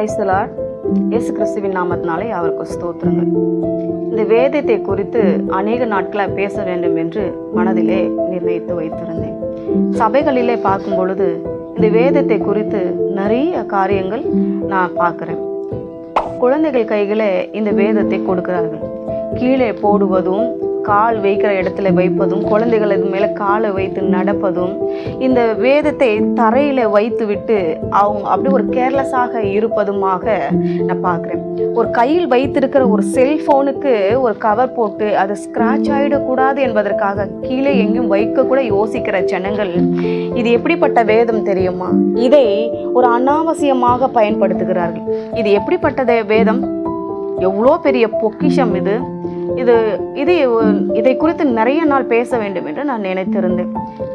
கிரைஸ்தலார் இயேசு கிறிஸ்துவின் நாமத்தினாலே அவருக்கு ஸ்தோத்திரங்கள். இந்த வேதத்தை குறித்து அநேக நாட்களாக பேச வேண்டும் என்று மனதிலே நிர்ணயித்து வைத்திருந்தேன். சபைகளிலே பார்க்கும் பொழுது இந்த வேதத்தை குறித்து நிறைய காரியங்கள் நான் பார்க்குறேன். குழந்தைகள் கைகளே இந்த வேதத்தை கொடுக்கிறார்கள். கீழே போடுவதும் கால் வைக்கிற இடத்துல வைப்பதும் குழந்தைகள் மேலே காலை வைத்து நடப்பதும் இந்த வேதத்தை தரையில் வைத்து விட்டு அவங்க அப்படி ஒரு கேர்லெஸ்ஸாக இருப்பதுமாக நான் பார்க்குறேன். ஒரு கையில் வைத்திருக்கிற ஒரு செல்ஃபோனுக்கு ஒரு கவர் போட்டு அது ஸ்க்ராட்ச் ஆகிடக்கூடாது என்பதற்காக கீழே எங்கேயும் வைக்க கூட யோசிக்கிற ஜனங்கள் இது எப்படிப்பட்ட வேதம் தெரியுமா? இதை ஒரு அனாவசியமாக பயன்படுத்துகிறார்கள். இது எப்படிப்பட்டது வேதம்? எவ்வளோ பெரிய பொக்கிஷம் இது. இது இது இதை குறித்து நிறைய நாள் பேச வேண்டும் என்று நான் நினைத்திருந்தேன்.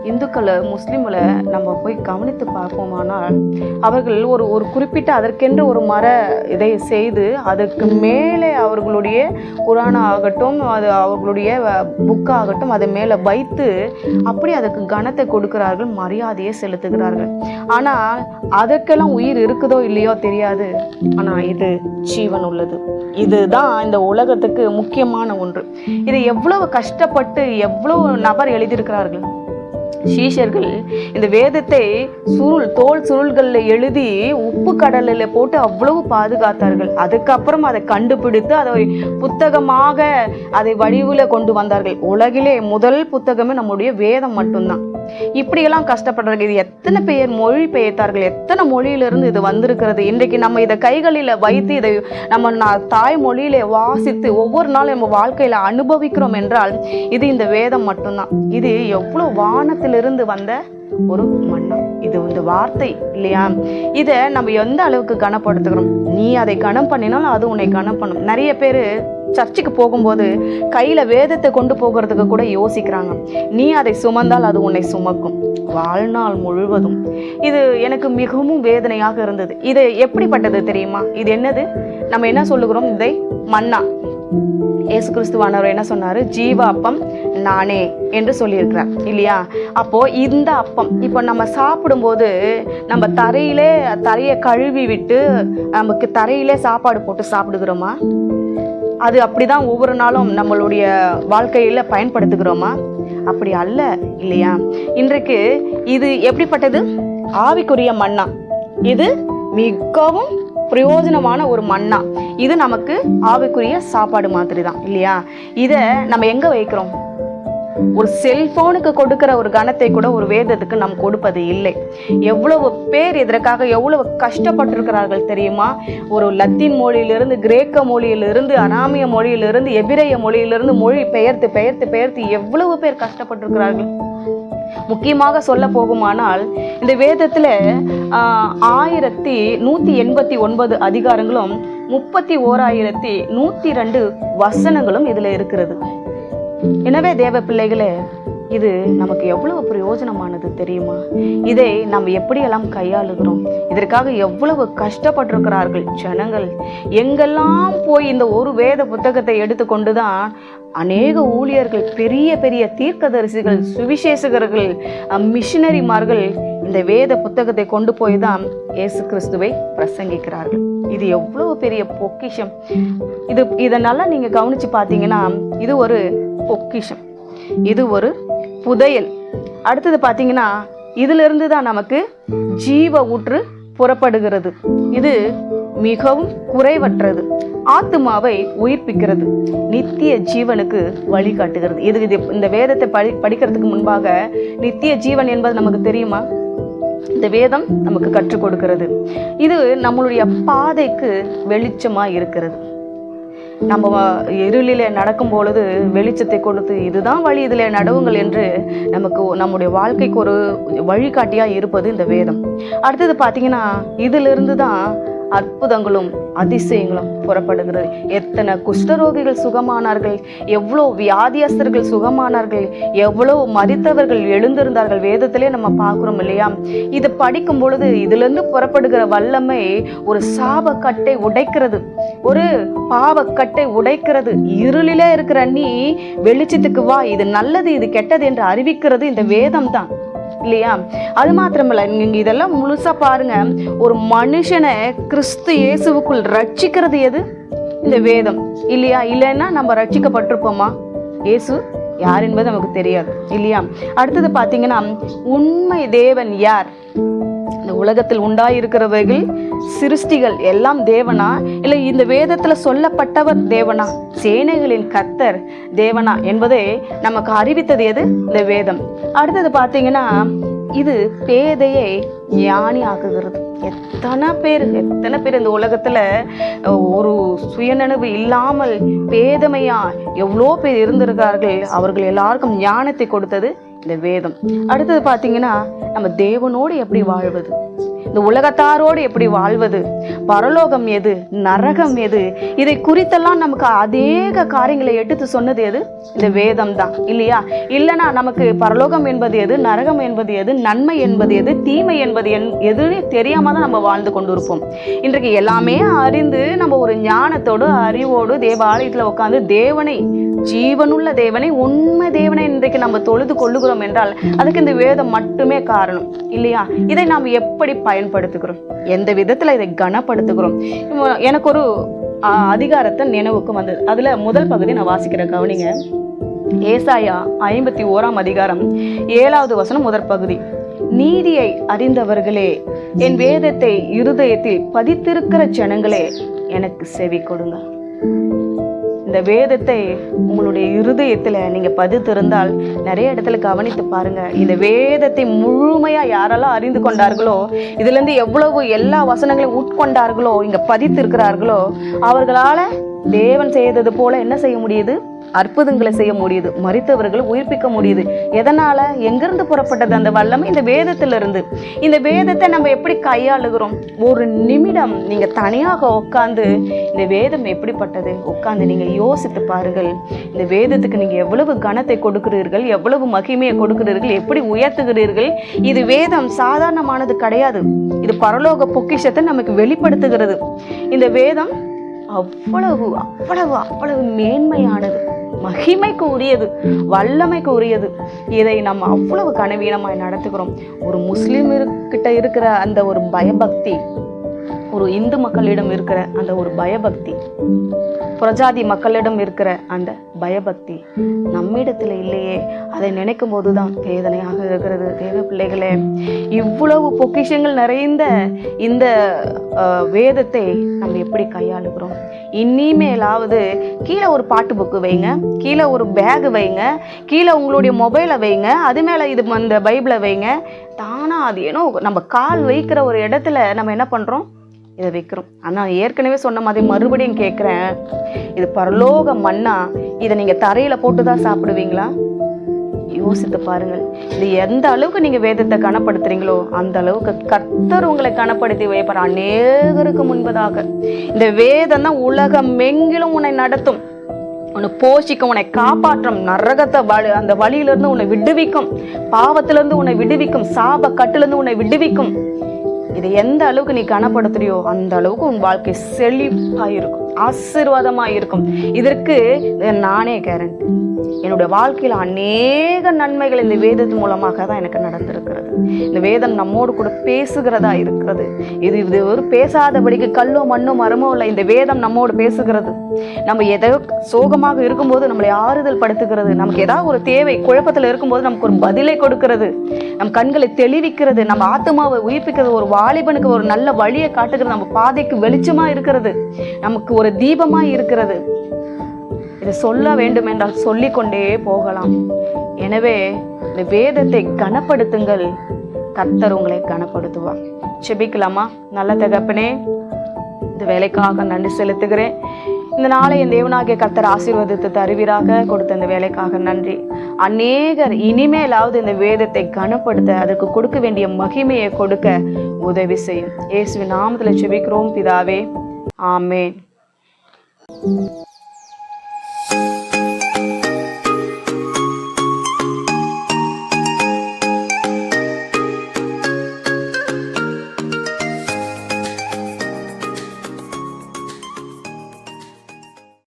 இந்துக்களை முஸ்லீமில் நம்ம போய் கவனித்து பார்ப்போமானால் அவர்கள் ஒரு ஒரு குறிப்பிட்ட அதற்கென்று ஒரு மர இதை செய்து அதற்கு மேலே அவர்களுடைய குரானா ஆகட்டும் அது அவர்களுடைய புக்காகட்டும் அதை மேலே வைத்து அப்படி அதுக்கு கனத்தை கொடுக்கிறார்கள் மரியாதையை செலுத்துகிறார்கள். ஆனால் அதற்கெல்லாம் உயிர் இருக்குதோ இல்லையோ தெரியாது. ஆனால் இது ஜீவன் உள்ளது. இதுதான் இந்த உலகத்துக்கு முக்கியமான ஒன்று. இதை எவ்வளவு கஷ்டப்பட்டு எவ்வளவு நபர் எழுதியிருக்கிறார்கள்? சீஷர்கள் இந்த வேதத்தை சுருள் தோல் சுருள்களில் எழுதி உப்பு கடலில் போட்டு அவ்வளவு பாதுகாத்தார்கள். அதுக்கப்புறம் அதை கண்டுபிடித்து அதை புத்தகமாக அதை வடிவில் கொண்டு வந்தார்கள். உலகிலே முதல் புத்தகமே நம்முடைய வேதம் மட்டும்தான். இப்படியெல்லாம் கஷ்டப்படுறாங்க இது எத்தனை பேர் மொழி பெயர்த்தார்கள் எத்தனை மொழியிலிருந்து இது வந்திருக்கிறது? இன்றைக்கு நம்ம இதை கைகளில் வைத்து இதை நம்ம நான் தாய்மொழியிலே வாசித்து ஒவ்வொரு நாளும் நம்ம வாழ்க்கையில் அனுபவிக்கிறோம் என்றால் இது இந்த வேதம் மட்டும்தான். இது எவ்வளோ வானத்திலிருந்து வந்த ஒரு மன்னம் இது இந்த வார்த்தை இல்லையா? இதை நம்ம எந்த அளவுக்கு கனப்படுத்துகிறோம்? நீ அதை கனம் பண்ணினாலும் அது உன்னை கனம் பண்ணும். நிறைய பேர் சர்ச்சுக்கு போகும்போது கையில் வேதத்தை கொண்டு போகிறதுக்கு கூட யோசிக்கிறாங்க. நீ அதை சுமந்தால் அது உன்னை சுமக்கும். வாழ்நாள் முழுவதும். இது எனக்கு மிகவும் வேதனையாக இருந்தது. இது எப்படிப்பட்டது தெரியுமா? இது என்னது? நம்ம என்ன சொல்லுகிறோம்? இதை மன்னா. இயேசு கிறிஸ்துவானவர் என்ன சொன்னார்? ஜீவ அப்பம் நானே என்று சொல்லியிருக்கிறார். இல்லையா? அப்போது இந்த அப்பம் இப்போ நம்ம சாப்பிடும்போது நம்ம தரையிலே தரையை கழுவி விட்டு நமக்கு தரையிலே சாப்பாடு போட்டு சாப்பிடுகிறோமா? அது அப்படிதான் ஒவ்வொரு நாளும் நம்மளுடைய வாழ்க்கையில் பயன்படுத்துகிறோமா? அப்படி அல்ல இல்லையா? இன்றைக்கு இது எப்படிப்பட்டது? ஆவிக்குரிய மண்ணா இது மிகவும் பிரயோஜனமான ஒரு மண்ணா இது நமக்கு ஆவிக்குரிய சாப்பாடு மாதிரி தான் இல்லையா? இதை நம்ம எங்கே வைக்கிறோம்? ஒரு செல்போனுக்கு கொடுக்கிற ஒரு கணத்தை கூட ஒரு வேதத்துக்கு நாம் கொடுப்பது இல்லை. எவ்வளவு பேர் இதற்காக எவ்வளவு கஷ்டப்பட்டிருக்கிறார்கள் தெரியுமா? ஒரு லத்தீன் மொழியிலிருந்து கிரேக்க மொழியிலிருந்து அனாமிய மொழியிலிருந்து எபிரேய மொழியிலிருந்து மொழி பெயர்த்து பெயர்த்து பெயர்த்து எவ்வளவு பேர் கஷ்டப்பட்டிருக்கிறார்கள். முக்கியமாக சொல்ல போகுமானால் இந்த வேதத்தில் ஆயிரத்தி நூற்றி எண்பத்தி ஒன்பது அதிகாரங்களும் முப்பத்தி ஓராயிரத்தி நூற்றி ரெண்டு வசனங்களும் இதில் இருக்கிறது. எனவே தேவ பிள்ளைகளே இது நமக்கு எவ்வளவு பிரயோஜனமானது தெரியுமா? இதை நாம் எப்படியெல்லாம் கையாளுகிறோம்? இதற்காக எவ்வளவு கஷ்டப்பட்டிருக்கிறார்கள் ஜனங்கள். எங்கெல்லாம் போய் இந்த ஒரு வேத புத்தகத்தை எடுத்துக்கொண்டு தான் அநேக ஊழியர்கள் பெரிய பெரிய தீர்க்கதரிசிகள் சுவிசேஷகர்கள் மிஷினரிமார்கள் இந்த வேத புத்தகத்தை கொண்டு போய் தான் இயேசு கிறிஸ்துவை பிரசங்கிக்கிறார்கள். இது எவ்வளவு பெரிய பொக்கிஷம். இது இதனால நீங்கள் கவனிச்சு பார்த்தீங்கன்னா இது ஒரு பொக்கிஷம். இது ஒரு புதையல். அடுத்தது பார்த்தீங்கன்னா இதிலிருந்து தான் நமக்கு ஜீவ ஊற்று புறப்படுகிறது. இது மிகவும் குறைவற்றது. ஆத்மாவை உயிர்ப்பிக்கிறது. நித்திய ஜீவனுக்கு வழிகாட்டுகிறது. இது இது இந்த வேதத்தை படி படிக்கிறதுக்கு முன்பாக நித்திய ஜீவன் என்பது நமக்கு தெரியுமா? இந்த வேதம் நமக்கு கற்றுக் கொடுக்கிறது. இது நம்மளுடைய பாதைக்கு வெளிச்சமாக இருக்கிறது. நம்ம இருளிலே நடக்கும் பொழுது வெளிச்சத்தை கொடுத்து இதுதான் வழி இதில் நடவுங்கள் என்று நமக்கு நம்முடைய வாழ்க்கைக்கு ஒரு வழிகாட்டியாக இருப்பது இந்த வேதம். அடுத்தது பார்த்தீங்கன்னா இதிலிருந்து தான் அற்புதங்களும் அதிசயங்களும் புறப்படுகிறது. எத்தனை குஷ்டரோகிகள் சுகமானார்கள் எவ்வளோ வியாதியஸ்தர்கள் சுகமானார்கள் எவ்வளோ மறித்தவர்கள் எழுந்திருந்தார்கள் வேதத்திலே நம்ம பார்க்குறோம் இல்லையா? இதை படிக்கும் பொழுது இதுலேருந்து புறப்படுகிற வல்லமை ஒரு சாபக்கட்டை உடைக்கிறது. ஒரு பாவக்கட்டை உடைக்கிறது. இருளிலே இருக்கிற நீ வெளிச்சத்துக்கு வா இது நல்லது இது கெட்டது என்று அறிவிக்கிறது இந்த வேதம் தான் இல்லையா? அது மாத்திரமல்ல நீங்கள் இதெல்லாம் முழுசாக பாருங்கள் ஒரு மனுஷனை கிறிஸ்து இயேசுவுக்குள் ரட்சிக்கிறது எது? இந்த வேதம். இல்லையா? இல்லைன்னா நம்ம ரட்சிக்கப்பட்டிருப்போமா? இயேசு யார் என்பது நமக்கு தெரியாது. இல்லையா? அடுத்தது பார்த்தீங்கன்னா உண்மை தேவன் யார்? இந்த உலகத்தில் உண்டாயிருக்கிறவைகள் சிருஷ்டிகள் எல்லாம் தேவனா? இல்லை இந்த வேதத்தில் சொல்லப்பட்டவர் தேவனா? சேனைகளின் கத்தர் தேவனா என்பதை நமக்கு அறிவித்தது எது? இந்த வேதம். அடுத்தது பார்த்தீங்கன்னா இது பேதையை ஞானி ஆக்குகிறது. எத்தனை பேர் எத்தனை பேர் இந்த உலகத்துல ஒரு சுயநினைவு இல்லாமல் பேதமையா எவ்வளோ பேர் இருந்திருக்கார்கள் அவர்கள் எல்லாருக்கும் ஞானத்தை கொடுத்தது இந்த வேதம். அடுத்தது பார்த்தீங்கன்னா நம்ம தேவனோடு எப்படி வாழ்வது? இந்த உலகத்தாரோடு எப்படி வாழ்வது? பரலோகம் எது? நரகம் எது? இதை குறித்தெல்லாம் நமக்கு அதேக காரியங்களை எடுத்து சொன்னது எது? இந்த வேதம் தான் இல்லையா? இல்லைனா நமக்கு பரலோகம் என்பது எது? நரகம் என்பது எது? நன்மை என்பது எது? தீமை என்பது என் எதுன்னு தெரியாம தான் நம்ம வாழ்ந்து கொண்டு இருப்போம் இன்றைக்கு எல்லாமே அறிந்து நம்ம ஒரு ஞானத்தோடு அறிவோடு தேவாலயத்தில் உட்காந்து தேவனை ஜீவனுள்ள தேவனை உண்மை தேவனை இன்றைக்கு நம்ம தொழுது கொள்ளுகிறோம் என்றால் அதுக்கு இந்த வேதம் மட்டுமே காரணம் இல்லையா? இதை நாம் எப்படி பயன்படுத்துகிறோம். எந்த விதத்துல இதை கனப்படுத்துகிறோம்? எனக்கு ஒரு அதிகாரத்தை நினைவுக்கு வந்தது. அதுல முதல் பகுதி நான் வாசிக்கிறேன். கவனிங்க. ஏசாயா ஐம்பத்தி ஓராம் அதிகாரம் ஏழாவது வசனம் முதற் பகுதி. நீதியை அறிந்தவர்களே என் வேதத்தை இருதயத்தில் பதித்திருக்கிற ஜனங்களே எனக்கு செவி கொடுங்க. இந்த வேதத்தை உங்களுடைய இருதயத்தில் நீங்கள் பதித்திருந்தால் நிறைய இடத்துல கவனித்து பாருங்கள் இந்த வேதத்தை முழுமையாக யாரெல்லாம் அறிந்து கொண்டார்களோ இதுலேருந்து எவ்வளவு எல்லா வசனங்களையும் உட்கொண்டார்களோ இங்கே பதித்திருக்கிறார்களோ அவர்களால் தேவன் செய்தது போல என்ன செய்ய முடியுது? அற்புதங்களை செய்ய முடியுது மறித்தவர்களை உயிர்ப்பிக்க முடியுது. எதனால? எங்கிருந்து புறப்பட்டது அந்த வல்லமை? இந்த வேதத்திலிருந்து. இந்த வேதத்தை நம்ம எப்படி கையாளுகிறோம்? ஒரு நிமிடம் நீங்க தனியாக உட்காந்து இந்த வேதம் எப்படிப்பட்டது? உட்காந்து நீங்க யோசித்து பாருங்கள். இந்த வேதத்துக்கு நீங்க எவ்வளவு கனத்தை கொடுக்கிறீர்கள்? எவ்வளவு மகிமையை கொடுக்கிறீர்கள்? எப்படி உயர்த்துகிறீர்கள்? இது வேதம் சாதாரணமானது கிடையாது. இது பரலோக பொக்கிஷத்தை நமக்கு வெளிப்படுத்துகிறது. இந்த வேதம் அவ்வளவு அவ்வளவு அவ்வளவு மேன்மையானது. மகிமைக்கு உரியது வல்லமைக்கு உரியது இதை நம்ம அவ்வளவு கனவீனமாய் நடத்துகிறோம். ஒரு முஸ்லீம் கிட்ட இருக்கிற அந்த ஒரு பயபக்தி ஒரு இந்து மக்களிடம் இருக்கிற அந்த ஒரு பயபக்தி புரஜாதி மக்களிடம் இருக்கிற அந்த பயபக்தி நம்மிடத்தில் இல்லையே. அதை நினைக்கும் போது தான் வேதனையாக இருக்கிறது. தேவ பிள்ளைகளே இவ்வளவு பொக்கிஷங்கள் நிறைந்த இந்த வேதத்தை நம்ம எப்படி கையாளுகிறோம்? இனிமேலாவது கீழே ஒரு பாட்டு புக்கு வைங்க. கீழே ஒரு பேகு வைங்க. கீழே உங்களுடைய மொபைலை வைங்க. அது மேலே இது அந்த பைபிளை வைங்க. தானாக அது ஏனோ நம்ம கால் வைக்கிற ஒரு இடத்துல நம்ம என்ன பண்ணுறோம் இதை வைக்கிறோம். ஆனால் ஏற்கனவே சொன்ன மாதிரி மறுபடியும் கேட்குறேன் இது பரலோக மண்ணா? இதை நீங்கள் தரையில் போட்டு தான் சாப்பிடுவீங்களா? யோசித்து பாருங்கள். இது எந்த அளவுக்கு நீங்கள் வேதத்தை கனப்படுத்துறீங்களோ அந்த அளவுக்கு கர்த்தர் உங்களை கனப்படுத்தி வைப்பார் அநேகருக்கு முன்பதாக. இந்த வேதம் தான் உலகம் எங்கிலும் உன்னை நடத்தும். உன்னை போஷிக்கும் உன்னை காப்பாற்றும் நரகத்தை வழி அந்த வழியிலிருந்து உன்னை விடுவிக்கும். பாவத்திலிருந்து உன்னை விடுவிக்கும். சாப கட்டிலிருந்து உன்னை விடுவிக்கும். இதை எந்த அளவுக்கு நீ கனப்படுத்துறியோ அந்த அளவுக்கு உன் வாழ்க்கை செழிப்பாக இருக்கும். ஆசீர்வாதமா இருக்கும் இதற்கு நானே கேரண்டி என்னுடைய வாழ்க்கையில் அநேக நன்மைகள் இந்த வேதத்தின் மூலமாக தான் எனக்கு நடந்திருக்கிறது. இந்த வேதம் நம்மோடு கூட பேசுகிறதா இருக்கிறது. இது இது ஒரு பேசாதபடிக்கு கல்லோ மண்ணோ மரமோ இல்லை இந்த வேதம் நம்மோடு பேசுகிறது. நம்ம எதோ சோகமாக இருக்கும்போது நம்மளை ஆறுதல் படுத்துகிறது. நமக்கு ஏதாவது ஒரு தேவை குழப்பத்தில் இருக்கும்போது நமக்கு ஒரு பதிலை கொடுக்கிறது. நம் கண்களை தெளிவிக்கிறது. நம்ம ஆத்மாவை உயிர்ப்பிக்கிறது. ஒரு வாலிபனுக்கு ஒரு நல்ல வழியை காட்டுகிறது. நம்ம பாதைக்கு வெளிச்சமா இருக்கிறது. நமக்கு ஒரு தீபமா இருக்கிறது. இது சொல்ல வேண்டும் என்றால் சொல்லிக்கொண்டே போகலாம். எனவே இந்த வேதத்தை கனப்படுத்துங்கள். கத்தர் உங்களை கனப்படுத்துவார். செபிக்கலாமா? நல்ல தகப்பனே இந்த வேலைக்காக நன்றி செலுத்துகிறேன். இந்த நாளை என் தேவனாகிய கத்தர் ஆசீர்வாதத்தை தருவீராக. கொடுத்த இந்த வேலைக்காக நன்றி. அநேகர் இனிமேலாவது இந்த வேதத்தை கனப்படுத்த அதற்கு கொடுக்க வேண்டிய மகிமையை கொடுக்க உதவி செய்யும். இயேசுவின் நாமத்தில் செபிக்கிறோம் பிதாவே. ஆமேன். Música